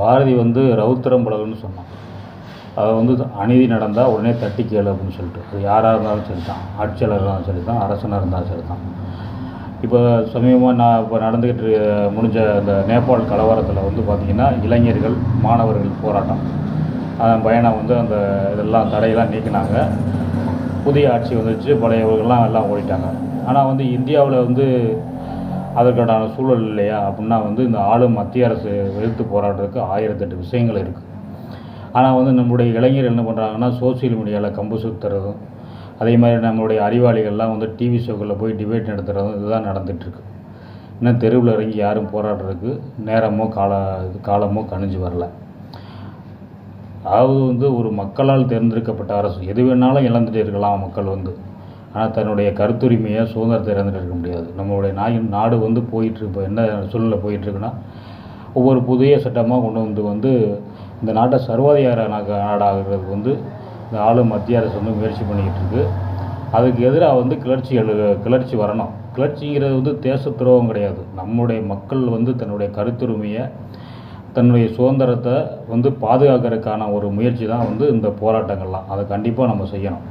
பாரதி வந்து ரவுத்திரம் பழகுன்னு சொன்னான். அது வந்து அநீதி நடந்தால் உடனே தட்டி கேளு அப்படின்னு சொல்லிட்டு. அது யாராக இருந்தாலும் சரி தான் ஆட்சியாளராக இருந்தாலும் சரி தான் அரசனாக இருந்தாலும் சரி தான் இப்போ சமீபமாக நான் இப்போ நடந்துக்கிட்டு முடிஞ்ச அந்த நேபாள் கலவரத்தில் வந்து பார்த்திங்கன்னா இளைஞர்கள் மாணவர்கள் போராட்டம். அதன் பயணம் வந்து அந்த இதெல்லாம் தடையெல்லாம் நீக்கினாங்க. புதிய ஆட்சி வந்துச்சு பழையவர்கள்லாம் எல்லாம் ஓடிட்டாங்க. ஆனால் வந்து இந்தியாவில் வந்து அதற்கான சூழல் இல்லையா அப்படின்னா வந்து இந்த ஆளும் மத்திய அரசு எதிர்த்து போராடுறதுக்கு ஆயிரத்தெட்டு விஷயங்கள் இருக்குது ஆனால் வந்து நம்மளுடைய இளைஞர்கள் என்ன பண்ணுறாங்கன்னா சோஷியல் மீடியாவில் கம்பு சுற்றுறதும் அதே மாதிரி நம்மளுடைய அறிவாளிகள்லாம் வந்து டிவி ஷோக்களில் போய் டிபேட் நடத்துகிறதும் இதுதான் நடந்துகிட்ருக்கு இன்னும் தெருவில் இறங்கி யாரும் போராடுறதுக்கு நேரமோ கால காலமோ கணிஞ்சு வரல. அதாவது வந்து ஒரு மக்களால் தேர்ந்தெடுக்கப்பட்ட அரசு எது வேணாலும் இழந்துட்டு இருக்கலாம் மக்கள் வந்து. ஆனால் தன்னுடைய கருத்துரிமையை சுதந்திரத்தை இழந்துட்டு இருக்க முடியாது. நம்மளுடைய நாயின் நாடு வந்து போயிட்டுருக்கு இப்போ என்ன சூழ்நிலை போயிட்டுருக்குன்னா ஒவ்வொரு புதிய சட்டமாக கொண்டு வந்து வந்து இந்த நாட்டை சர்வாதிகார நாடாகிறதுக்கு வந்து இந்த ஆளும் மத்திய அரசு வந்து முயற்சி பண்ணிக்கிட்டு இருக்கு. அதுக்கு எதிராக வந்து கிளர்ச்சி எழு கிளர்ச்சி வரணும். கிளர்ச்சிங்கிறது வந்து தேச துரோகம் கிடையாது. நம்முடைய மக்கள் வந்து தன்னுடைய கருத்துரிமையை தன்னுடைய சுதந்திரத்தை வந்து பாதுகாக்கிறதுக்கான ஒரு முயற்சி தான் வந்து இந்த போராட்டங்கள்லாம். அதை கண்டிப்பாக நம்ம செய்யணும்.